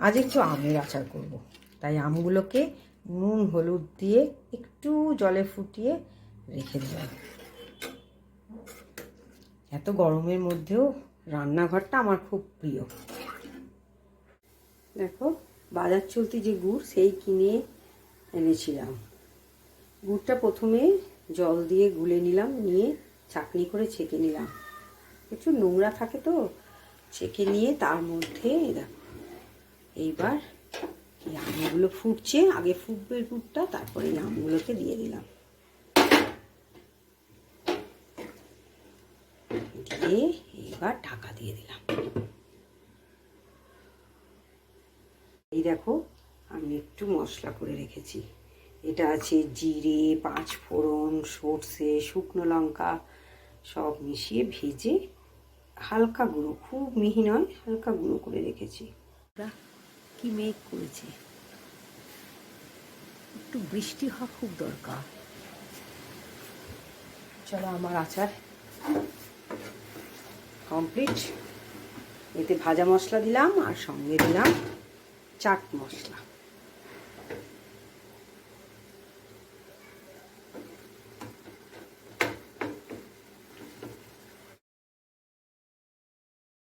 আজ একটু আমের আচার করব। তাই আমগুলোকে নুন, হলুদ দিয়ে একটু জলে ফুটিয়ে রেখে দিলাম। এত গরমের মধ্যেও রান্নাঘরটা আমার খুব প্রিয়। দেখো, বাজার চলতি যে গুড়, সেই কিনে এনেছিলাম। গুড়টা প্রথমে জল দিয়ে গুলে নিলাম, নিয়ে চাটনি করে ছেঁকে নিলাম। একটু নোংরা থাকে তো, ছেঁকে নিয়ে তার মধ্যে দেখো এইবার এই আমগুলো ফুটছে, আগে ফুটবে গুড়টা তারপরে আমগুলোকে দিয়ে দিলাম। দিয়ে এবার ঢাকা দিয়ে দিলাম। এই দেখো, আমি একটু মশলা করে রেখেছি। এটা আছে জিরে পাঁচ ফোড়ন সর্ষে, শুকনো লঙ্কা, সব মিশিয়ে ভেজে হালকা গুঁড়ো, খুব মিহি নয়, হালকা গুঁড়ো করে রেখেছি। কি মেঘ করেছে? একটু বৃষ্টি হওয়া খুব দরকার। চলো আমার আচার। কমপ্লিট এতে ভাজা মশলা দিলাম আর সঙ্গে দিলাম চাট মশলা।